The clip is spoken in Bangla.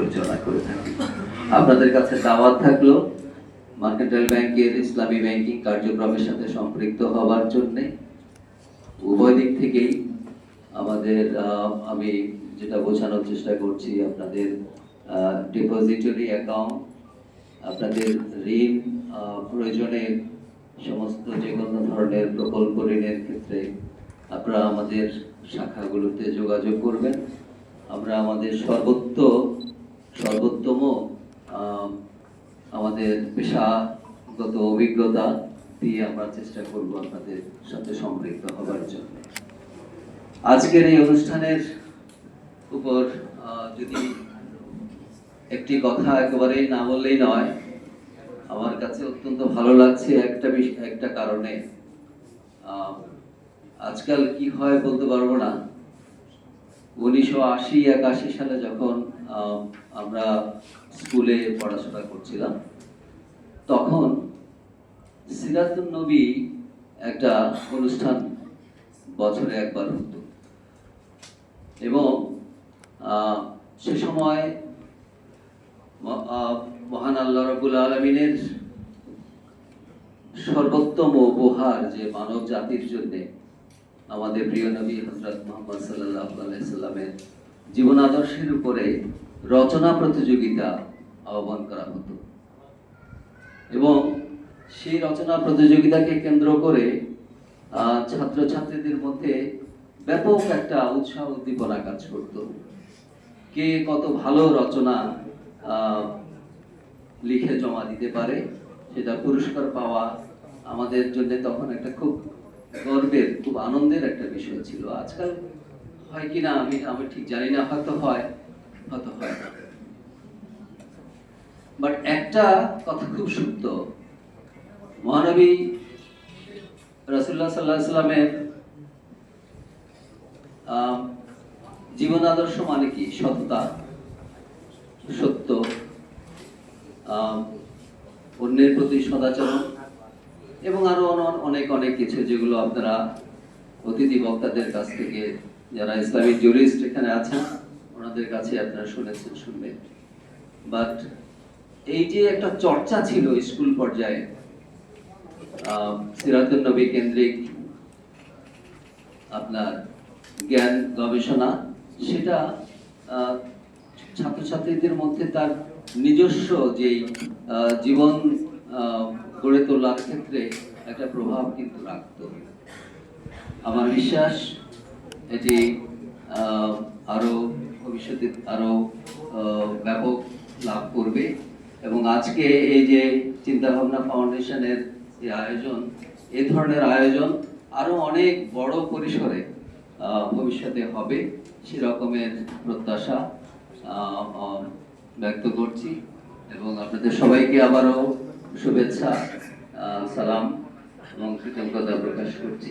পরিচালনা করে থাকি। আপনাদের কাছে দাওয়াত থাকল, মার্কেন্টাইল ব্যাংকের ইসলামী ব্যাংকিং কার্যক্রমের সাথে সম্পৃক্ত হওয়ার জন্যে। উভয় দিক থেকেই আমাদের আমি যেটা বোঝানোর চেষ্টা করছি, আপনাদের ডিপোজিটরি অ্যাকাউন্ট আপনাদের ঋণ প্রয়োজনে সমস্ত যে কোনো ধরনের প্রকল্প ঋণের ক্ষেত্রে আপনারা আমাদের শাখাগুলোতে যোগাযোগ করবেন। আমরা আমাদের সর্বোত্ত সর্বোত্তম আহ, আমাদের পেশাগত অভিজ্ঞতা দিয়ে আমরা চেষ্টা করব আপনাদের সাথে সম্পৃক্ত হবার জন্য। আজকের এই অনুষ্ঠানের উপর যদি একটি কথা একেবারেই না বললেই নয়, আমার কাছে অত্যন্ত ভালো লাগছে একটা একটা কারণে। আজকাল কি হয় বলতে পারব না। উনিশশো আশি, একাশি সালে যখন আমরা স্কুলে পড়াশোনা করছিলাম তখন সিরাতুন নবী একটা অনুষ্ঠান বছরে একবার হতো। এবং সে সময় মহান আল্লাহ রবুল আলমিনের সর্বোত্তম উপহার যে মানব জাতির জন্য আমাদের প্রিয় নবী হজরত মোহাম্মদ সাল্লাহ জীবন আদর্শের উপরে রচনা প্রতিযোগিতা আহ্বান করা হতো। এবং সেই রচনা প্রতিযোগিতাকে কেন্দ্র করে ছাত্রছাত্রীদের মধ্যে ব্যাপক একটা উৎসাহ উদ্দীপনা কাজ করত। কে কত ভালো রচনা লিখে জমা দিতে পারে, সেটা পুরস্কার পাওয়া আমাদের জন্য তখন একটা খুব গর্বের, খুব আনন্দের একটা বিষয় ছিল। আজকাল হয় কি না, আমি আমি ঠিক জানি না, হয়তো হয় হয়তো হয় না। বাট একটা কথা খুব সত্য। মহানবী রাসুল্লাহ সাল্লাহ সাল্লামের জীবন আদর্শ মানে কি? সততা। সত্য। অন্যের প্রতি সদাচরণ এবং আরও অন- অনেক অনেক কিছু যেগুলো আপনারা অতিথি বক্তাদের কাছ থেকে, যারা ইসলামিক জুরিস্ট এখানে আছেন, ওনাদের কাছে আপনারা শুনেছেন, শুনবেন। বাট এই যে একটা চর্চা ছিল স্কুল পর্যায়ে। আহ, সিরাতুন নবী কেন্দ্রিক আপনার জ্ঞান গবেষণা সেটা ছাত্রছাত্রীদের মধ্যে তার নিজস্ব যেই জীবন গড়ে তোলার ক্ষেত্রে একটা প্রভাব কিন্তু রাখতো। আমার বিশ্বাস এটি আহ, আরও ভবিষ্যতে আরও আহ, ব্যাপক লাভ করবে। এবং আজকে এই যে চিন্তা ভাবনা ফাউন্ডেশনের যে আয়োজন, এ ধরনের আয়োজন আরও অনেক বড় পরিসরে ভবিষ্যতে হবে সেরকমের প্রত্যাশা ব্যক্ত করছি। এবং আপনাদের সবাইকে আবারও শুভেচ্ছা সালাম এবং কৃতজ্ঞতা প্রকাশ করছি।